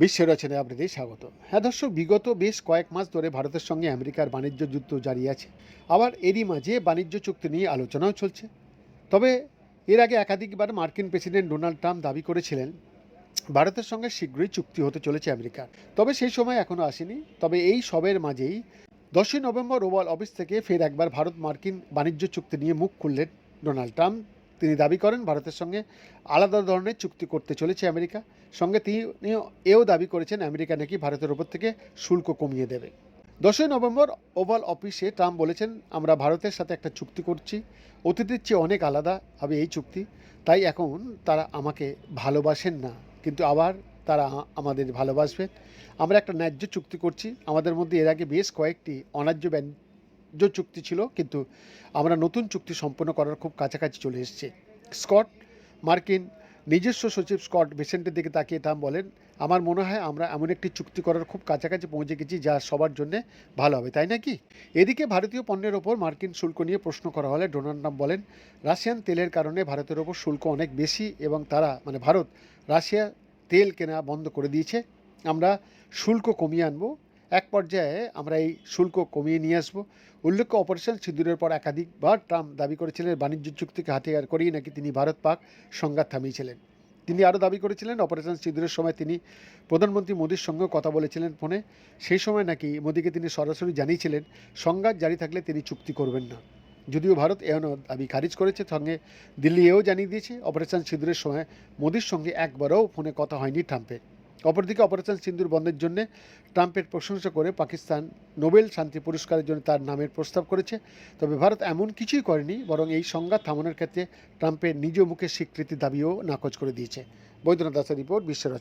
বিশ্ব রচনায় আপনাদের স্বাগত। হ্যাঁ দর্শক, বিগত বেশ কয়েক মাস ধরে ভারতের সঙ্গে আমেরিকার বাণিজ্য যুদ্ধ জারি আছে। আবার এরই মাঝে বাণিজ্য চুক্তি নিয়ে আলোচনাও চলছে। তবে এর আগে একাধিকবার মার্কিন প্রেসিডেন্ট ডোনাল্ড ট্রাম্প দাবি করেছিলেন, ভারতের সঙ্গে শীঘ্রই চুক্তি হতে চলেছে আমেরিকার। তবে সেই সময় এখনও আসেনি। তবে এই সবের মাঝেই দশই নভেম্বর ওভাল অফিস থেকে ফের একবার ভারত মার্কিন বাণিজ্য চুক্তি নিয়ে মুখ খুললেন ডোনাল্ড ট্রাম্প। তিনি দাবি করেন ভারতের সঙ্গে আলাদা ধরনের চুক্তি করতে চলেছে আমেরিকা। সঙ্গে তিনি এও দাবি করেছেন আমেরিকা নাকি ভারতের ওপর থেকে শুল্ক কমিয়ে দেবে। দশই নভেম্বর ওভাল অফিসে ট্রাম্প বলেছেন, আমরা ভারতের সাথে একটা চুক্তি করছি। অতীতের চেয়ে অনেক আলাদা হবে এই চুক্তি। তাই এখন তারা আমাকে ভালোবাসেন না। কিন্তু আবার তারা আমাদের ভালোবাসবে আমরা একটা ন্যায্য চুক্তি করছি। আমাদের মধ্যে এর আগে বেশ কয়েকটি অন্যায্য বাণিজ্য চুক্তি ছিল, কিন্তু আমরা নতুন চুক্তি সম্পন্ন করার খুব কাছাকাছি চলে এসেছে। স্কট মার্কিন নিজস্ব সচিব স্কট বেসেন্টের দিকে তাকিয়ে ট্রাম্প বলেন, আমার মনে হয় আমরা এমন একটি চুক্তি করার খুব কাছাকাছি পৌঁছে গেছি যা সবার জন্য ভালো হবে, তাই নাকি? এদিকে ভারতীয় পণ্যের ওপর মার্কিন শুল্ক নিয়ে প্রশ্ন করা হলে ডোনাল্ড ট্রাম্প বলেন, রাশিয়ান তেলের কারণে ভারতের ওপর শুল্ক অনেক বেশি এবং তারা মানে ভারত, রাশিয়া তেল কেনা বন্ধ করে দিয়েছে। আমরা শুল্ক কমিয়ে আনব এক পর্যায়ে আমরা এই শুল্ক কমিয়ে নিয়ে আসব। উল্লেখ্য, অপারেশন সিঁদুরের পর একাধিকবার ট্রাম্প দাবি করেছিলেন, বাণিজ্য চুক্তিকে হাতিয়ার করেই নাকি তিনি ভারত পাক সংঘাত থামিয়েছিলেন। তিনি আরও দাবি করেছিলেন, অপারেশন সিঁদুরের সময় তিনি প্রধানমন্ত্রী মোদীর সঙ্গেও কথা বলেছিলেন ফোনে। সেই সময় নাকি মোদীকে তিনি সরাসরি জানিয়েছিলেন, সংঘাত জারি থাকলে তিনি চুক্তি করবেন না। যদিও ভারত এমন দাবি খারিজ করেছে, সঙ্গে দিল্লি এও জানিয়ে দিয়েছে। অপারেশন সিঁদুরের সময় মোদীর সঙ্গে একবারও ফোনে কথা হয়নি ট্রাম্পের। অপরদিকে অপারেশন সিন্দুর বন্ধের জন্য ট্রাম্পের প্রশংসা করে পাকিস্তান নোবেল শান্তি পুরস্কারের জন্য তার নামের প্রস্তাব করেছে। তবে ভারত এমন কিছুই করেনি, বরং এই সংঘাত থামানোর ক্ষেত্রে ট্রাম্পের নিজ মুখে স্বীকৃতি দাবিও নাকচ করে দিয়েছে। বৈদ্যনাথ দাসের রিপোর্ট, বিশ্ব রচনা।